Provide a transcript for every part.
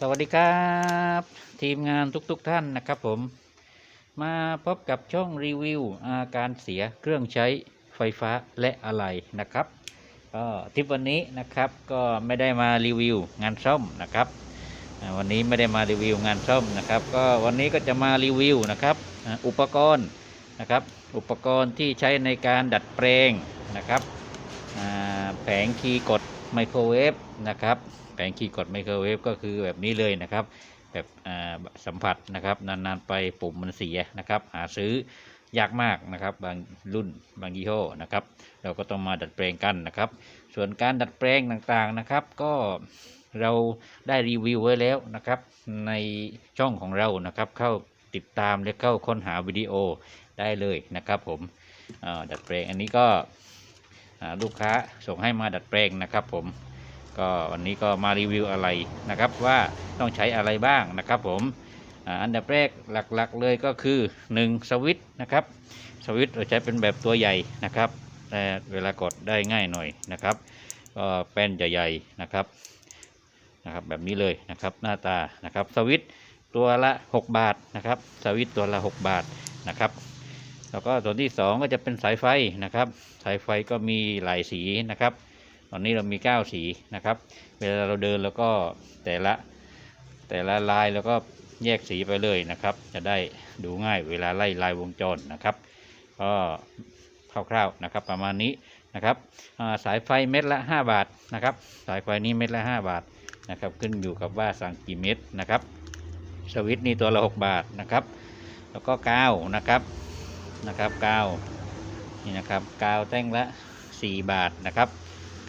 สวัสดีครับ ทีมงานทุกๆทท่านนะครับผม มาพบกับช่องรีวิวอาการเสียเครื่องใช้ไฟฟ้าและอะไรนะครับก็ทริปวันนี้นะครับก็ไม่ได้มารีวิวงานซ่อมนะครับวันนี้ไม่ได้มารีวิวงานซ่อมนะครับ ก็วันนี้ก็จะมารีวิวนะครับอุปกรณ์นะครับ อุปกรณ์ที่ใช้ในการดัดแปลงนะครับแผงคีย์กดไมโครเวฟนะครับ แผงคีย์กดไมโครเวฟก็คือแบบนี้เลยนะครับ แบบอ่าสัมผัสนะครับ นานๆไปปุ่มมันเสียนะครับ หาซื้อยากมากนะครับ บางรุ่นบางยี่ห้อนะครับ เราก็ต้องมาดัดแปลงกันนะครับ ส่วนการดัดแปลงต่างๆนะครับ ก็เราได้รีวิวไว้แล้วนะครับ ในช่องของเรานะครับ เข้าติดตามและเข้าค้นหาวิดีโอได้เลยนะครับ ผมดัดแปลงอันนี้ก็ลูกค้าส่งให้มาดัดแปลงนะครับ ผม ก็วันนี้ก็มารีวิวอะไรนะครับว่าต้องใช้อะไรบ้างนะครับผมอันดับแรกหลักๆเลยก็คือ 1 สวิตช์นะครับ สวิตช์เราใช้เป็นแบบตัวใหญ่นะครับแต่เวลากดได้ง่ายหน่อยนะครับก็แป้นใหญ่ๆนะครับนะครับแบบนี้เลยนะครับหน้าตานะครับสวิตช์ตัวละ 6 บาทนะครับสวิตช์ตัวละ 6 บาทนะครับแล้วก็ตัวที่ 2 ก็จะเป็นสายไฟนะครับ สายไฟก็มีหลายสีนะครับ ตอนนี้เรามี 9 สีนะครับ เวลาเราเดินแล้วก็แต่ละแต่ละลายแล้วก็แยกสีไปเลยนะครับ จะได้ดูง่ายเวลาไล่ลายวงจรนะครับ ก็คร่าวๆนะครับประมาณนี้นะครับสายไฟเม็ดละ 5 บาทนะครับ สายไฟนี้เม็ดละ 5 บาทนะครับ ขึ้นอยู่กับว่าสั่งกี่เม็ดนะครับ สวิตช์นี่ตัวละ 6 บาทนะครับ แล้วก็กาวนะครับนะครับกาวนี่นะครับกาวแท่งละ 4 บาทนะครับ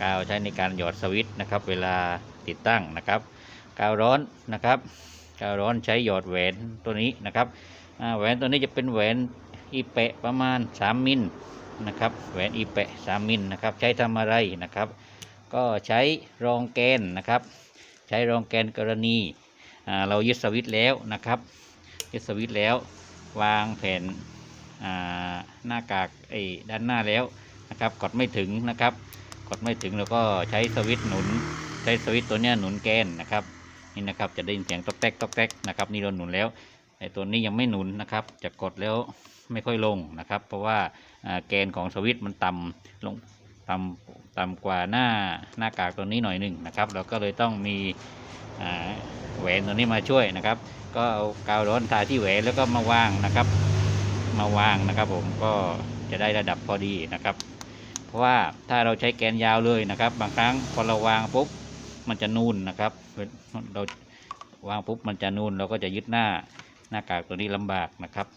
กาวใช้ในการหยอดสวิตช์นะครับ เวลาติดตั้งนะครับ กาวร้อนนะครับกาวร้อนใช้หยอดแหวนตัวนี้นะครับแหวนตัวนี้จะเป็นแหวนอีเปะประมาณ 3 มิลนะครับแหวนอีเปะ3มิลนะครับ ใช้ทำอะไรนะครับ ก็ใช้รองแกนนะครับ ใช้รองแกนกรณีเรายึดสวิตช์แล้วนะครับยึดสวิตช์แล้ว วางแผ่นหน้ากากไอ้ด้านหน้าแล้วนะครับกดไม่ถึงนะครับ กดไม่ถึงแล้วก็ใช้สวิตช์หนุน ใช้สวิตช์ตัวเนี้ยหนุนแกนนะครับ นี่นะครับจะได้ยินเสียงตอกแตกตอกแตกนะครับนี่เราหนุนแล้วไอ้ตัวนี้ยังไม่หนุนนะครับ จะกดแล้วไม่ค่อยลงนะครับ เพราะว่าแกนของสวิตช์มันต่ำลงต่ำต่ำกว่าหน้าหน้ากากตัวนี้หน่อยหนึ่งนะครับ เราก็เลยต้องมีแหวนตัวนี้มาช่วยนะครับ ก็เอากาวร้อนทาที่แหวนแล้วก็มาวางนะครับ มาวางนะครับ ผมก็จะได้ระดับพอดีนะครับ ราะว่าถ้าเราใช้แกนยาวเลยนะครับ บางครั้งพอเราวางปุ๊บมันจะนูนนะครับ เราวางปุ๊บมันจะนูนเราก็จะยึดหน้าหน้ากากตัวนี้ลำบากนะครับ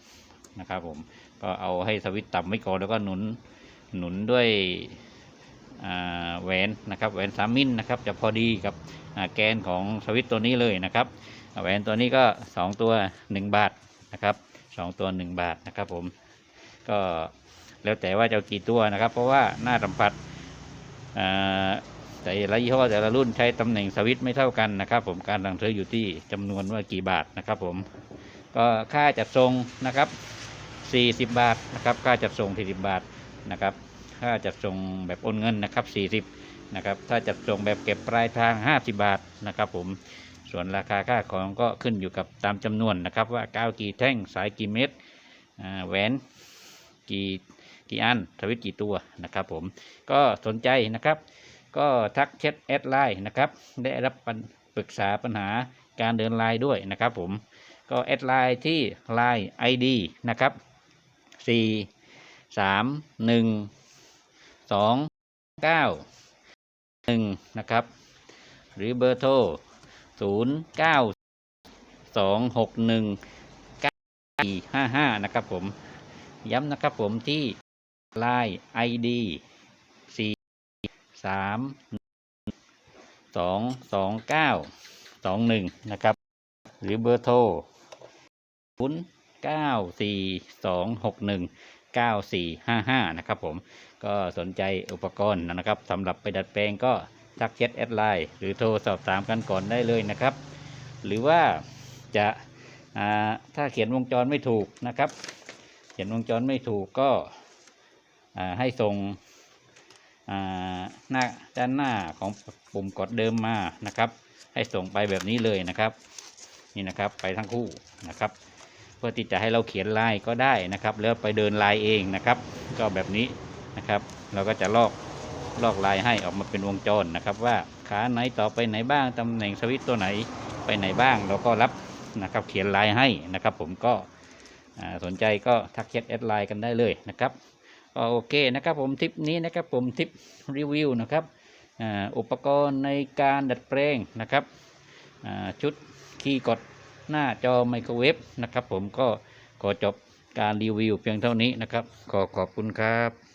นะครับผมก็เอาให้สวิตต่ำไว้ก่อนแล้วก็หนุนหนุนด้วยแหวนนะครับแหวนสามมิลนะครับจะพอดีกับแกนของสวิตตัวนี้เลยนะครับแหวนตัวนี้ก็สองตัวหนึ่งบาทนะครับสองตัวหนึ่งบาทนะครับผมก็ แล้วแต่ว่าจะกี่ตัวนะครับ เพราะว่าหน้าสัมผัสแต่ละยี่ห้อแต่ละรุ่นใช้ตำแหน่งสวิตไม่เท่ากันนะครับ ผมการสั่งซื้ออยู่ที่จำนวนว่ากี่บาทนะครับ ผมก็ค่าจัดส่งนะครับ 40 บาทนะครับ ค่าจัดส่ง 40 บาทนะครับ ค่าจัดส่งแบบโอนเงินนะครับ 40นะครับ ถ้าจัดส่งแบบเก็บปลายทาง 50 บาทนะครับ ผมส่วนราคาค่าของก็ขึ้นอยู่กับตามจำนวนนะครับ ว่ากาวกี่แท่งสายกี่เม็ดแหวนกี่ กี่อันทวิตกี่ตัวนะครับผมก็สนใจนะครับ ก็ทักแชทแอดไลน์นะครับ ได้รับปรึกษาปัญหาการเดินไลน์ด้วยนะครับผมก็แอดไลน์ที่ไลน์ ID นะครับสี่สามหนึ่งสองเก้าหนึ่งนะครับ หรือเบอร์โทรศูนย์เก้าสองหกหนึ่งเก้าสี่ห้าห้านะครับผมที่ ย้ำนะครับผมที่ Line ID 4 3 2 2 9 2 1นะครับ หรือเบอร์โทร0 9 4 2 6 1 9 4 5 5นะครับผมก็สนใจอุปกรณ์นะครับสำหรับไปดัดแปลงก็ทักแชทแอดไลน์หรือโทรสอบถามกันก่อนได้เลยนะครับ หรือว่าจะาถ้าเขียนวงจรไม่ถูกนะครับ เขียนวงจรไม่ถูกก็ ให้ส่งหน้าด้านหน้าของปุ่มกดเดิมมานะครับ ให้ส่งไปแบบนี้เลยนะครับนี่นะครับไปทั้งคู่นะครับ เพื่อที่จะให้เราเขียนลายก็ได้นะครับ แล้วไปเดินลายเองนะครับ ก็แบบนี้นะครับ เราก็จะลอกลอกลายให้ออกมาเป็นวงจรนะครับ ว่าขาไหนต่อไปไหนบ้างตำแหน่งสวิตตัวไหนไปไหนบ้าง เราก็รับนะครับเขียนลายให้นะครับ ผมก็สนใจก็ทักแชทแอดไลน์กันได้เลยนะครับ โอเคนะครับผมทริปนี้นะครับผมทริปรีวิวนะครับอ,อุปกรณ์ในการดัดแปลงนะครับชุดคีย์กดหน้าจอไมโครเวฟนะครับผมก็ขอจบการรีวิวเพียงเท่านี้นะครับ ขอขอบคุณครับ